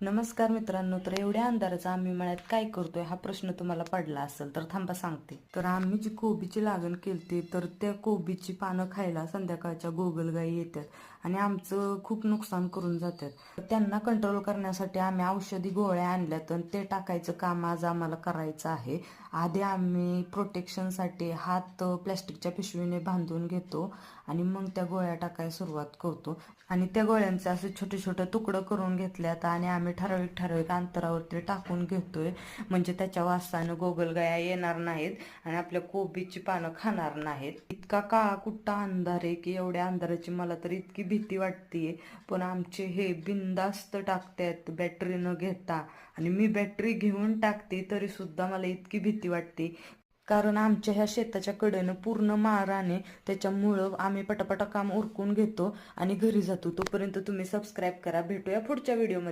नमस्कार मित्रांनो तर एवढ्या अंधाराचा आम्ही मळ्यात काय करतोय हा प्रश्न तुम्हाला पडला असेल तर थांबा सांगते. तर आम्ही जी कोबीची लागण केली तर त्या कोबीची पानं खायला संध्याकाळच्या गोगलगाई येतात आणि आमचं खूप नुकसान करून जातात. तर त्यांना कंट्रोल करण्यासाठी आम्ही औषधी गोळ्या आणल्यात आणि ते टाकायचं काम आज आम्हाला करायचं आहे. आधी आम्ही प्रोटेक्शनसाठी हात प्लॅस्टिकच्या पिशवीने बांधून घेतो आणि मग त्या गोळ्या टाकायला सुरुवात करतो. आणि त्या गोळ्यांचे असे छोटे छोटे तुकडं करून घेतल्यात आणि आम्ही ठराविक ठराविक अंतरावरती टाकून घेतोय. म्हणजे त्याच्या वासानं गोगलगाया येणार नाहीत आणि आपल्या कोबीची पानं खाणार नाहीत. इतका काळा कुट्टा अंधार आहे की एवढ्या अंधाराची मला तर इतकी भीती वाटते पण आमचे हे बिंदास्त टाकतात बॅटरी न घेता. आणि मी बॅटरी घेऊन टाकते तरी सुद्धा मला इतकी भीती वाटते. कारण आमच्या ह्या शेताच्या कडेनं पूर्ण माराने त्याच्यामुळं आम्ही पटापटा काम उरकून घेतो आणि घरी जातो. तोपर्यंत तुम्ही सबस्क्राईब करा. भेटूया पुढच्या व्हिडिओमध्ये